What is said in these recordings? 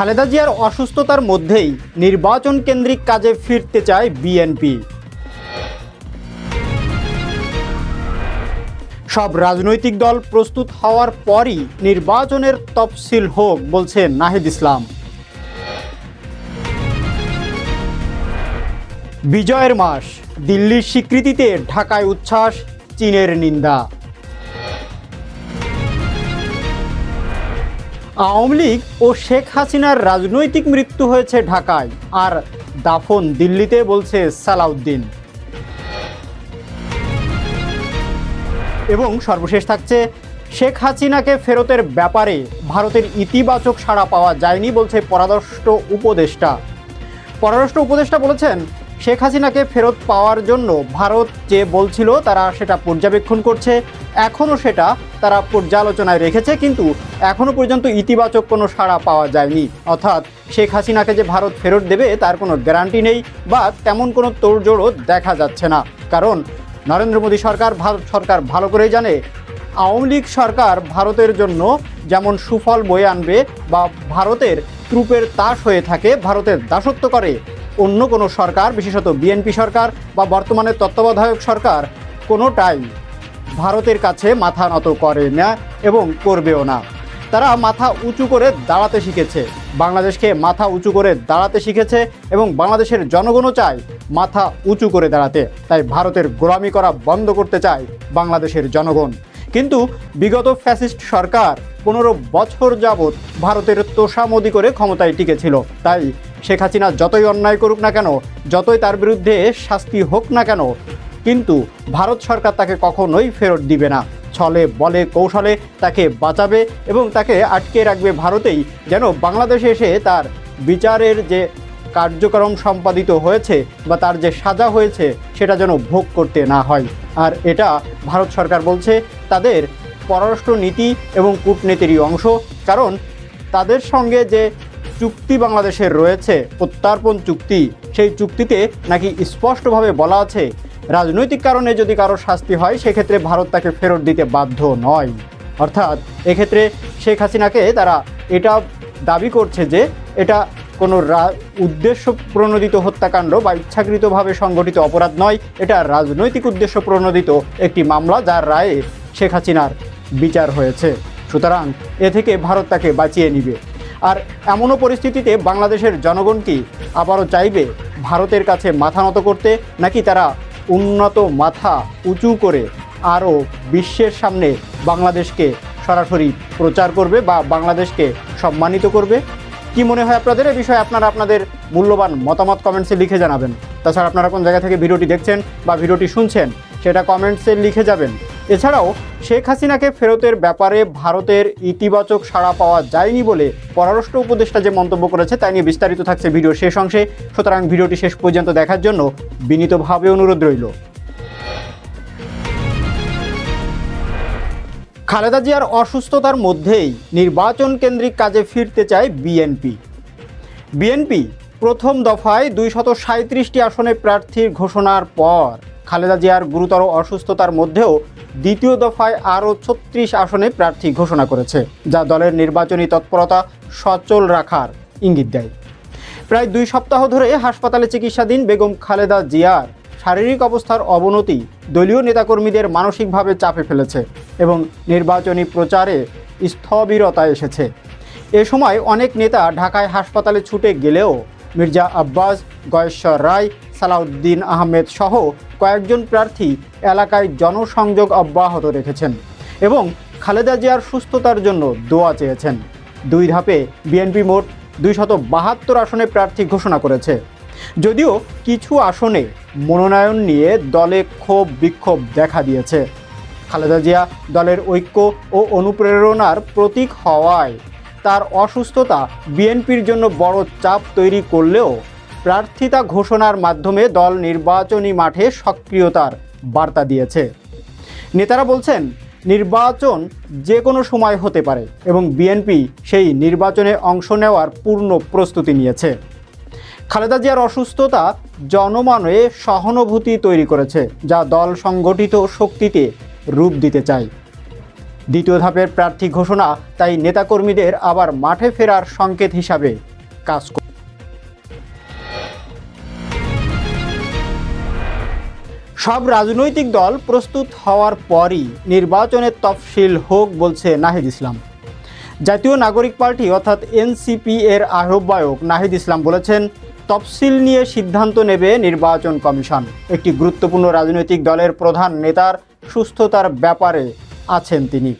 খালেদা জিয়ার অসুস্থতার মধ্যেই নির্বাচন কেন্দ্রিক কাজে ফিরতে চায় বিএনপি। সব রাজনৈতিক দল প্রস্তুত হওয়ার পরই নির্বাচনের তফসিল হোক, বলছে নাহিদ ইসলাম। বিজয়ের মাস, দিল্লির স্বীকৃতিতে ঢাকায় উচ্ছ্বাস, চীনের নিন্দা। আওয়ামী লীগ ও শেখ হাসিনার রাজনৈতিক মৃত্যু হয়েছে ঢাকায়। আর দাফন দিল্লিতে বলছে সালাউদ্দিন। এবং সর্বশেষ থাকছে, শেখ হাসিনাকে ফেরতের ব্যাপারে ভারতের ইতিবাচক সাড়া পাওয়া যায়নি বলছে পররাষ্ট্র উপদেষ্টা। পররাষ্ট্র উপদেষ্টা বলেছেন শেখ হাসিনাকে ফেরত পাওয়ার জন্য ভারত যে বলছিল তারা সেটা পর্যবেক্ষণ করছে, এখনও সেটা তারা পর্যালোচনায় রেখেছে, কিন্তু এখনও পর্যন্ত ইতিবাচক কোনো সাড়া পাওয়া যায়নি। অর্থাৎ শেখ হাসিনাকে যে ভারত ফেরত দেবে তার কোনো গ্যারান্টি নেই বা তেমন কোনো তোড়জোড়ও দেখা যাচ্ছে না। কারণ নরেন্দ্র মোদী সরকার, ভারত সরকার ভালো করেই জানে, আওয়ামী লীগ সরকার ভারতের জন্য যেমন সুফল বয়ে আনবে বা ভারতের ট্রুপের তাস হয়ে থাকে, ভারতের দাসত্ব করে অন্য কোনো সরকার, বিশেষত বিএনপি সরকার বা বর্তমানে তত্ত্বাবধায়ক সরকার কোনোটাই ভারতের কাছে মাথা নত করে না এবং করবেও না। তারা মাথা উঁচু করে দাঁড়াতে শিখেছে। বাংলাদেশকে মাথা উঁচু করে দাঁড়াতে শিখেছে এবং বাংলাদেশের জনগণও চায় মাথা উঁচু করে দাঁড়াতে। তাই ভারতের গোলামি করা বন্ধ করতে চায় বাংলাদেশের জনগণ। কিন্তু বিগত ফ্যাসিস্ট সরকার পনেরো বছর যাবৎ ভারতের তোষামদি করে ক্ষমতায় টিকেছিল। তাই শেখ হাসিনা যতই অন্যায় করুক না কেন, যতই তার বিরুদ্ধে শাস্তি হোক না কেন, কিন্তু ভারত সরকার তাকে কখনোই ফেরত দিবে না। ছলে বলে কৌশলে তাকে বাঁচাবে এবং তাকে আটকে রাখবে ভারতেই, যেন বাংলাদেশে এসে তার বিচারের যে কার্যক্রম সম্পাদিত হয়েছে বা তার যে সাজা হয়েছে, সেটা যেন ভোগ করতে না হয়। আর এটা ভারত সরকার বলছে, তাদের পররাষ্ট্র নীতি এবং কূটনীতিরই অংশ। কারণ তাদের সঙ্গে যে চুক্তি বাংলাদেশের রয়েছে, প্রত্যার্পণ চুক্তি। সেই চুক্তিতে নাকি স্পষ্টভাবে বলা আছে, রাজনৈতিক কারণে যদি কারও শাস্তি হয়, সেক্ষেত্রে ভারত তাকে ফেরত দিতে বাধ্য নয়। অর্থাৎ, এক্ষেত্রে শেখ হাসিনাকে তারা এটা দাবি করছে যে, এটা কোনো উদ্দেশ্য প্রণোদিত হত্যাকাণ্ড বা ইচ্ছাকৃতভাবে সংগঠিত অপরাধ নয়, এটা রাজনৈতিক উদ্দেশ্য প্রণোদিত একটি মামলা যার রায়ে শেখ হাসিনার বিচার হয়েছে। সুতরাং, এ থেকে ভারত তাকে বাঁচিয়ে নিবে। আর এমনও পরিস্থিতিতে বাংলাদেশের জনগণ কি আবারও চাইবে ভারতের কাছে মাথা নত করতে, নাকি তারা উন্নত মাথা উঁচু করে আরও বিশ্বের সামনে বাংলাদেশকে সরাসরি প্রচার করবে বা বাংলাদেশকে সম্মানিত করবে? কি মনে হয় আপনাদের? এ বিষয়ে আপনারা আপনাদের মূল্যবান মতামত কমেন্টসে লিখে জানাবেন। তাছাড়া আপনারা কোন জায়গা থেকে ভিডিওটি দেখছেন বা ভিডিওটি শুনছেন সেটা কমেন্টসে লিখে যাবেন। এছাড়াও, শেখ হাসিনাকে ফেরতের ব্যাপারে ভারতের ইতিবাচক সাড়া পাওয়া যায়নি বলে পররাষ্ট্র উপদেষ্টা যে মন্তব্য করেছে তাই নিয়ে বিস্তারিত থাকছে ভিডিও শেষ অংশে। সুতরাং ভিডিওটি শেষ পর্যন্ত দেখার জন্য বিনীতভাবে অনুরোধ রইল। খালেদা জিয়ার অসুস্থতার মধ্যেই নির্বাচন কেন্দ্রিক কাজে ফিরতে চায় বিএনপি। বিএনপি প্রথম দফায় দুইশত সাঁত্রিশটি আসনে প্রার্থীর ঘোষণার পর খালেদা জিয়ার গুরুতর অসুস্থতার মধ্যেও দ্বিতীয় দফায় আরও ছত্রিশ আসনে প্রার্থী ঘোষণা করেছে, যা দলের নির্বাচনী তৎপরতা সচল রাখার ইঙ্গিত দেয়। প্রায় দুই সপ্তাহ ধরে হাসপাতালে চিকিৎসাধীন বেগম খালেদা জিয়ার শারীরিক অবস্থার অবনতি দলীয় নেতাকর্মীদের মানসিকভাবে চাপে ফেলেছে এবং নির্বাচনী প্রচারে স্থবিরতা এসেছে। এ সময় অনেক নেতা ঢাকায় হাসপাতালে ছুটে গেলেও মির্জা আব্বাস, গয়েশ্বর রায়, সালাউদ্দিন আহমেদ সহ কয়েকজন প্রার্থী এলাকায় জনসংযোগ অব্যাহত রেখেছেন এবং খালেদা জিয়ার সুস্থতার জন্য দোয়া চেয়েছেন। দুই ধাপে বিএনপি মোট দুইশত বাহাত্তর আসনে প্রার্থী ঘোষণা করেছে। যদিও কিছু আসনে মনোনয়ন নিয়ে দলে ক্ষোভ বিক্ষোভ দেখা দিয়েছে। খালেদা জিয়া দলের ঐক্য ও অনুপ্রেরণার প্রতীক হওয়ায় তার অসুস্থতা বিএনপির জন্য বড় চাপ তৈরি করলেও প্রার্থিতা ঘোষণার মাধ্যমে দল নির্বাচনী মাঠে সক্রিয়তার বার্তা দিয়েছে। নেতারা বলছেন, নির্বাচন যে কোনো সময় হতে পারে এবং বিএনপি সেই নির্বাচনে অংশ নেওয়ার পূর্ণ প্রস্তুতি নিয়েছে। খালেদা জিয়ার অসুস্থতা জনমানে সহানুভূতি তৈরি করেছে, যা দল সংগঠিত শক্তিতে রূপ দিতে চায়। দ্বিতীয় ধাপের প্রার্থী ঘোষণা, তাই নেতাকর্মীদের আবার মাঠে ফেরার সংকেত হিসাবে কাজ করবে সব রাজনৈতিক দল প্রস্তুত হওয়ার পরই নির্বাচনের তফসিল হোক বলছে নাহিদ ইসলাম। জাতীয় নাগরিক পার্টি অর্থাৎ এনসিপি এর আহ্বায়ক নাহিদ ইসলাম বলেছেন, তফসিল নিয়ে সিদ্ধান্ত নেবে নির্বাচন কমিশন। একটি গুরুত্বপূর্ণ রাজনৈতিক দলের প্রধান নেতার সুস্থতার ব্যাপারে আছেন তিনি।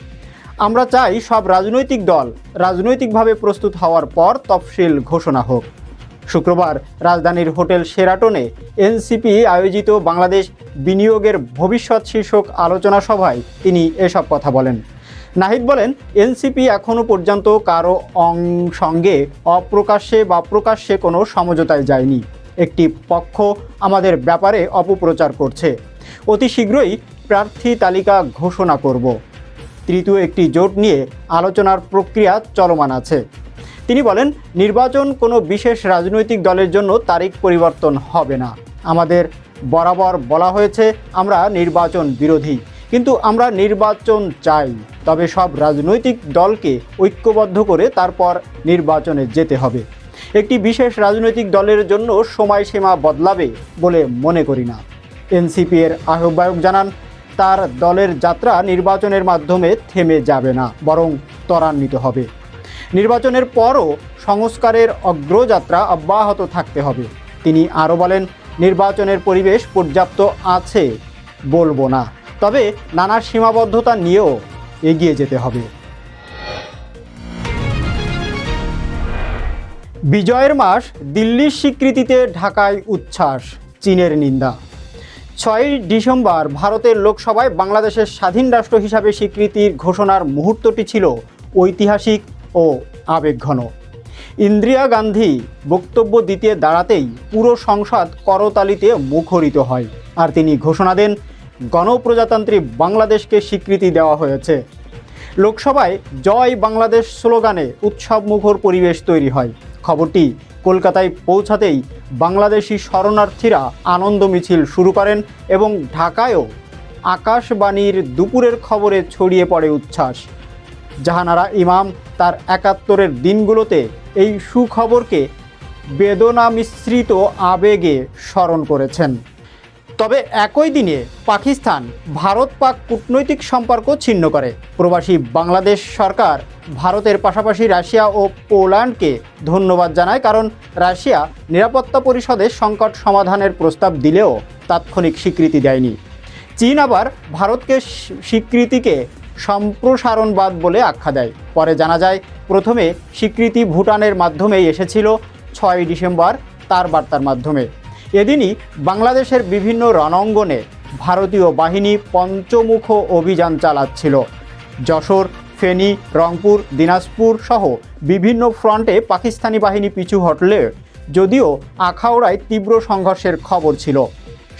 আমরা চাই সব রাজনৈতিক দল রাজনৈতিকভাবে প্রস্তুত হওয়ার পর তফসিল ঘোষণা হোক। শুক্রবার রাজধানীর হোটেল সেরাটনে এনসিপি আয়োজিত বাংলাদেশ বিনিয়োগের ভবিষ্যৎ শীর্ষক আলোচনা সভায় তিনি এসব কথা বলেন। নাহিদ বলেন, এনসিপি এখনও পর্যন্ত কারও অং, সঙ্গে অপ্রকাশ্যে বা প্রকাশ্যে কোনো সমঝোতায় যায়নি। একটি পক্ষ আমাদের ব্যাপারে অপপ্রচার করছে। অতি শীঘ্রই প্রার্থী তালিকা ঘোষণা করব। তৃতীয় একটি জোট নিয়ে আলোচনার প্রক্রিয়া চলমান আছে। তিনি বলেন, নির্বাচন কোনো বিশেষ রাজনৈতিক দলের জন্য তারিখ পরিবর্তন হবে না। আমাদের বরাবর বলা হয়েছে, আমরা নির্বাচন বিরোধী। কিন্তু আমরা নির্বাচন চাই, তবে সব রাজনৈতিক দলকে ঐক্যবদ্ধ করে তারপর নির্বাচনে যেতে হবে। একটি বিশেষ রাজনৈতিক দলের জন্য সময়সীমা বদলাবে বলে মনে করি না। এনসিপি এর আহ্বায়ক জানান, তার দলের যাত্রা নির্বাচনের মাধ্যমে থেমে যাবে না, বরং ত্বরান্বিত হবে। নির্বাচনের পরও সংস্কারের অগ্রযাত্রা অব্যাহত থাকতে হবে। তিনি আরও বলেন, নির্বাচনের পরিবেশ পর্যাপ্ত আছে বলব না, তবে নানা সীমাবদ্ধতা নিয়েও এগিয়ে যেতে হবে। বিজয়ের মাস দিল্লির স্বীকৃতিতে ঢাকায় উচ্ছ্বাস, চীনের নিন্দা। ছয়ই ডিসেম্বর ভারতের লোকসভায় বাংলাদেশের স্বাধীন রাষ্ট্র হিসাবে স্বীকৃতির ঘোষণার মুহূর্তটি ছিল ঐতিহাসিক ও আবেগঘন। ইন্দিরা গান্ধী বক্তব্য দিতে দাঁড়াতেই পুরো সংসদ করতালিতে মুখরিত হয় আর তিনি ঘোষণা দেন, গণপ্রজাতান্ত্রী বাংলাদেশকে স্বীকৃতি দেওয়া হয়েছে। লোকসভায় জয় বাংলাদেশ স্লোগানে উৎসবমুখর পরিবেশ তৈরি হয়। খবরটি কলকাতায় পৌঁছাতেই বাংলাদেশি শরণার্থীরা আনন্দ মিছিল শুরু করেন এবং ঢাকায়ও আকাশবাণীর দুপুরের খবরে ছড়িয়ে পড়ে উচ্ছ্বাস। জাহানারা ইমাম তার একাত্তরের দিনগুলোতে এই সুখবরকে বেদনা মিশ্রিত আবেগে স্মরণ করেছেন। তবে একই দিনে পাকিস্তান ভারত পাক কূটনৈতিক সম্পর্ক ছিন্ন করে। প্রবাসী বাংলাদেশ সরকার ভারতের পাশাপাশি রাশিয়া ও পোল্যান্ডকে ধন্যবাদ জানায় কারণ রাশিয়া নিরাপত্তা পরিষদে সংকট সমাধানের প্রস্তাব দিলেও তাৎক্ষণিক স্বীকৃতি দেয়নি। চীন আবার ভারতকে স্বীকৃতিকে সম্প্রসারণবাদ বলে আখ্যা দেয়। পরে জানা যায়, প্রথমে স্বীকৃতি ভুটানের মাধ্যমেই এসেছিল, ছয় ডিসেম্বর তার বার্তার মাধ্যমে। এদিনই বাংলাদেশের বিভিন্ন রণাঙ্গনে ভারতীয় বাহিনী পঞ্চমুখ অভিযান চালাচ্ছিল। যশোর, ফেনী, রংপুর, দিনাজপুর সহ বিভিন্ন ফ্রন্টে পাকিস্তানি বাহিনী পিছু হটলে যদিও আখাউড়ায় তীব্র সংঘর্ষের খবর ছিল।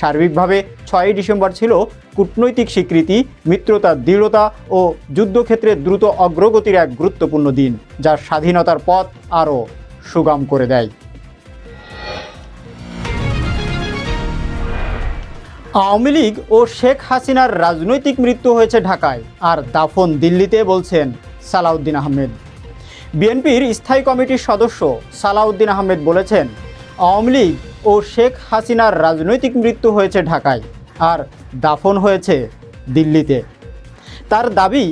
সার্বিকভাবে ছয়ই ডিসেম্বর ছিল কূটনৈতিক স্বীকৃতি, মিত্রতার দৃঢ়তা ও যুদ্ধক্ষেত্রে দ্রুত অগ্রগতির এক গুরুত্বপূর্ণ দিন, যা স্বাধীনতার পথ আরও সুগম করে দেয়। আওয়ামী লীগ ও শেখ হাসিনার রাজনৈতিক মৃত্যু হয়েছে ঢাকায়, আর দাফন দিল্লিতে বলছেন সালাউদ্দিন আহমেদ। বিএনপির স্থায়ী কমিটির সদস্য সালাউদ্দিন আহমেদ বলেছেন, আওয়ামী লীগ ও শেখ হাসিনার রাজনৈতিক মৃত্যু হয়েছে ঢাকায়। আর দাফন হয়েছে দিল্লিতে। তার দাবি,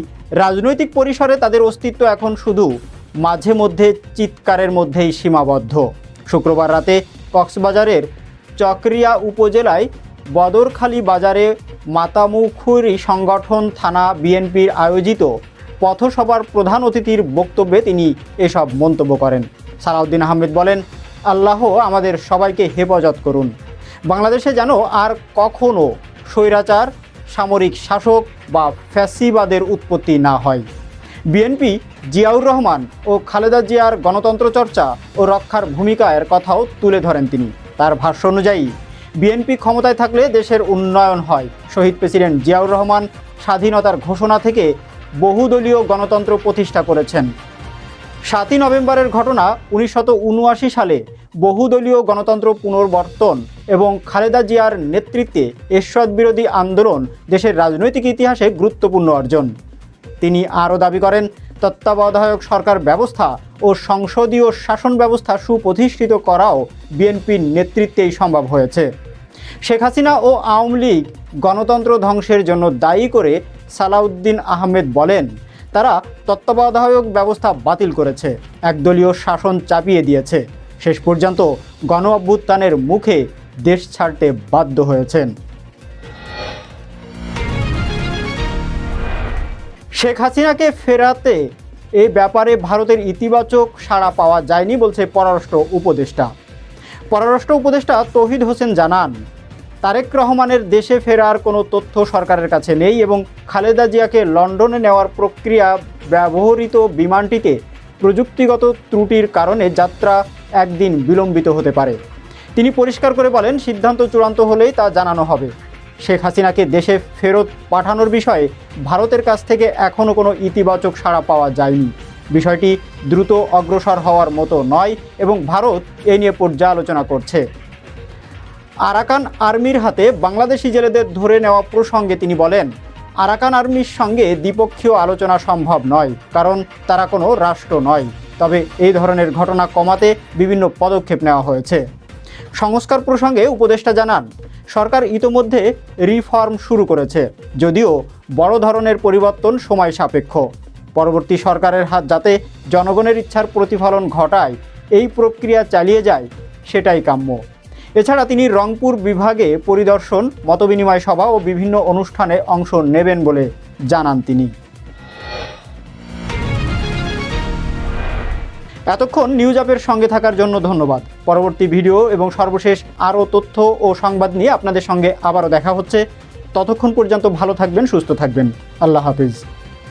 রাজনৈতিক পরিসরে তাদের অস্তিত্ব এখন শুধু মাঝে মধ্যে চিৎকারের মধ্যেই সীমাবদ্ধ। শুক্রবার রাতে কক্সবাজারের চকরিয়া উপজেলায় বদরখালী বাজারে মাতামুখুরি সংগঠন থানা বিএনপির আয়োজিত পথসভার প্রধান অতিথির বক্তব্যে তিনি এসব মন্তব্য করেন। সালাউদ্দিন আহমেদ বলেন, আল্লাহ আমাদের সবাইকে হেফাজত করুন। বাংলাদেশে যেন আর কখনো স্বৈরাচার, সামরিক শাসক বা ফ্যাসিবাদের উৎপত্তি না হয়। বিএনপি, জিয়াউর রহমান ও খালেদা জিয়ার গণতন্ত্র চর্চা ও রক্ষার ভূমিকার কথাও তুলে ধরেন তিনি। তার ভাষ্য অনুযায়ী, বিএনপি ক্ষমতায় থাকলে দেশের উন্নয়ন হয়। শহীদ প্রেসিডেন্ট জিয়াউর রহমান স্বাধীনতার ঘোষণা থেকে বহুদলীয় গণতন্ত্র প্রতিষ্ঠা করেছেন। সাতই নভেম্বরের ঘটনা উনিশশত সালে বহুদলীয় গণতন্ত্র পুনর্বর্তন এবং খালেদা জিয়ার নেতৃত্বে এরশাদ বিরোধী আন্দোলন দেশের রাজনৈতিক ইতিহাসে গুরুত্বপূর্ণ অর্জন। তিনি আরও দাবি করেন, তত্ত্বাবধায়ক সরকার ব্যবস্থা ও সংসদীয় শাসন ব্যবস্থা সুপ্রতিষ্ঠিত করাও বিএনপির নেতৃত্বেই সম্ভব হয়েছে। শেখ হাসিনা ও আওয়ামী লীগ গণতন্ত্র ধ্বংসের জন্য দায়ী করে সালাউদ্দিন আহমেদ বলেন, তারা তত্ত্বাবধায়ক ব্যবস্থা বাতিল করেছে, একদলীয় শাসন চাপিয়ে দিয়েছে। শেষ পর্যন্ত গণ অভ্যুত্থানের মুখে দেশ ছাড়তে বাধ্য হয়েছেন। শেখ হাসিনাকে ফেরাতে এই ব্যাপারে ভারতের ইতিবাচক সাড়া পাওয়া যায়নি বলছে পররাষ্ট্র উপদেষ্টা। পররাষ্ট্র উপদেষ্টা তৌহিদ হোসেন জানান, তারেক রহমানের দেশে ফেরার কোনো তথ্য সরকারের কাছে নেই এবং খালেদা জিয়াকে লন্ডনে নেওয়ার প্রক্রিয়া ব্যবহৃত বিমানটিতে প্রযুক্তিগত ত্রুটির কারণে যাত্রা একদিন বিলম্বিত হতে পারে। তিনি পরিষ্কার করে বলেন, সিদ্ধান্ত চূড়ান্ত হলেই তা জানানো হবে। শেখ হাসিনাকে দেশে ফেরত পাঠানোর বিষয়ে ভারতের কাছ থেকে এখনও কোনো ইতিবাচক সাড়া পাওয়া যায়নি। বিষয়টি দ্রুত অগ্রসর হওয়ার মতো নয় এবং ভারত এ নিয়ে পর্যালোচনা করছে। আরাকান আর্মির হাতে বাংলাদেশি জেলেদের ধরে নেওয়া প্রসঙ্গে তিনি বলেন, আরাকান আর্মির সঙ্গে দ্বিপক্ষীয় আলোচনা সম্ভব নয়, কারণ তারা কোনো রাষ্ট্র নয়। তবে এই ধরনের ঘটনা কমাতে বিভিন্ন পদক্ষেপ নেওয়া হয়েছে। সংস্কার প্রসঙ্গে উপদেষ্টা জানান, সরকার ইতোমধ্যে রিফর্ম শুরু করেছে, যদিও বড় ধরনের পরিবর্তন সময় সাপেক্ষ। পরবর্তী সরকারের হাত যাতে জনগণের ইচ্ছার প্রতিফলন ঘটায়, এই প্রক্রিয়া চালিয়ে যায়, সেটাই কাম্য। এছাড়া তিনি রংপুর বিভাগে পরিদর্শন, মতবিনিময় সভা ও বিভিন্ন অনুষ্ঠানে অংশ নেবেন বলে জানান তিনি। এতক্ষণ নিউজ অ্যাপের সঙ্গে থাকার জন্য ধন্যবাদ। পরবর্তী ভিডিও এবং সর্বশেষ আরও তথ্য ও সংবাদ নিয়ে আপনাদের সঙ্গে আবারও দেখা হচ্ছে। ততক্ষণ পর্যন্ত ভালো থাকবেন, সুস্থ থাকবেন। আল্লাহ হাফিজ।